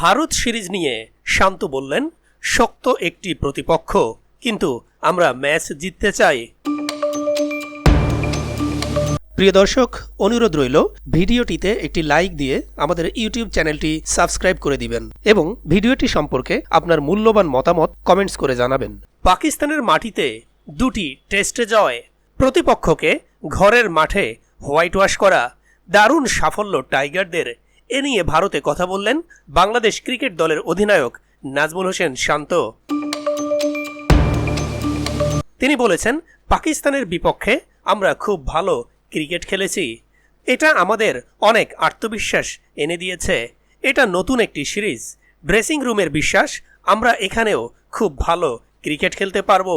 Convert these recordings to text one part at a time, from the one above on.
Bharat series নিয়ে শান্ত বললেন, শক্ত একটি প্রতিপক্ষ, কিন্তু আমরা ম্যাচ জিততে চাই। প্রিয় দর্শক, অনুরোধ রইল, ভিডিওটিতে একটি লাইক দিয়ে আমাদের ইউটিউব চ্যানেলটি সাবস্ক্রাইব করে দিবেন এবং ভিডিওটি সম্পর্কে আপনার মূল্যবান মতামত কমেন্টস করে জানাবেন। পাকিস্তানের মাটিতে দুটি টেস্টে জয়, প্রতিপক্ষকে ঘরের মাঠে হোয়াইট ওয়াশ করা দারুণ সাফল্য টাইগারদের এ নিয়ে ভারতে কথা বললেন বাংলাদেশ ক্রিকেট দলের অধিনায়ক নাজমুল হোসেন শান্ত। তিনি বলেছেন, পাকিস্তানের বিপক্ষে আমরা খুব ভালো ক্রিকেট খেলেছি। এটা আমাদের অনেক আত্মবিশ্বাস এনে দিয়েছে। এটা নতুন একটি সিরিজ। ড্রেসিং রুমের বিশ্বাস, আমরা এখানেও খুব ভালো ক্রিকেট খেলতে পারব।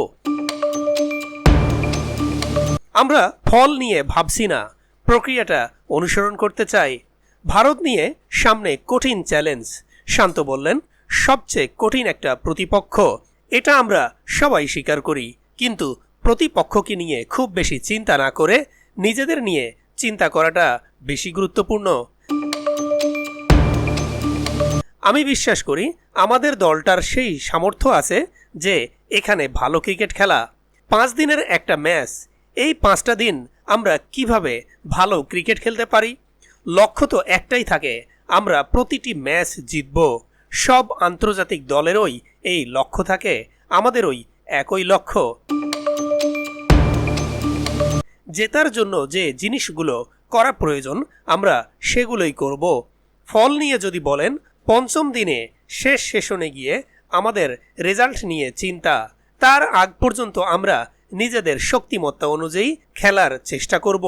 আমরা ফল নিয়ে ভাবছি না। প্রক্রিয়াটা অনুসরণ করতে চাই। ভারত নিয়ে সামনে কঠিন চ্যালেঞ্জ। শান্ত বললেন, সবচেয়ে কঠিন একটা প্রতিপক্ষ, এটা আমরা সবাই স্বীকার করি। কিন্তু প্রতিপক্ষকে নিয়ে খুব বেশি চিন্তা না করে নিজেদের নিয়ে চিন্তা করাটা বেশি গুরুত্বপূর্ণ। আমি বিশ্বাস করি, আমাদের দলটার সেই সামর্থ্য আছে যে এখানে ভালো ক্রিকেট খেলা। পাঁচ দিনের একটা ম্যাচ, এই পাঁচটা দিন আমরা কীভাবে ভালো ক্রিকেট খেলতে পারি? লক্ষ্য তো একটাই থাকে, আমরা প্রতিটি ম্যাচ জিতব। সব আন্তর্জাতিক দলেরই এই লক্ষ্য থাকে, আমাদেরই একই লক্ষ্য। জেতার জন্য যে জিনিসগুলো করা প্রয়োজন, আমরা সেগুলোই করব। ফল নিয়ে যদি বলেন, পঞ্চম দিনে শেষ সেশনে গিয়ে আমাদের রেজাল্ট নিয়ে চিন্তা। তার আগ পর্যন্ত আমরা নিজেদের শক্তিমত্তা অনুযায়ী খেলার চেষ্টা করব।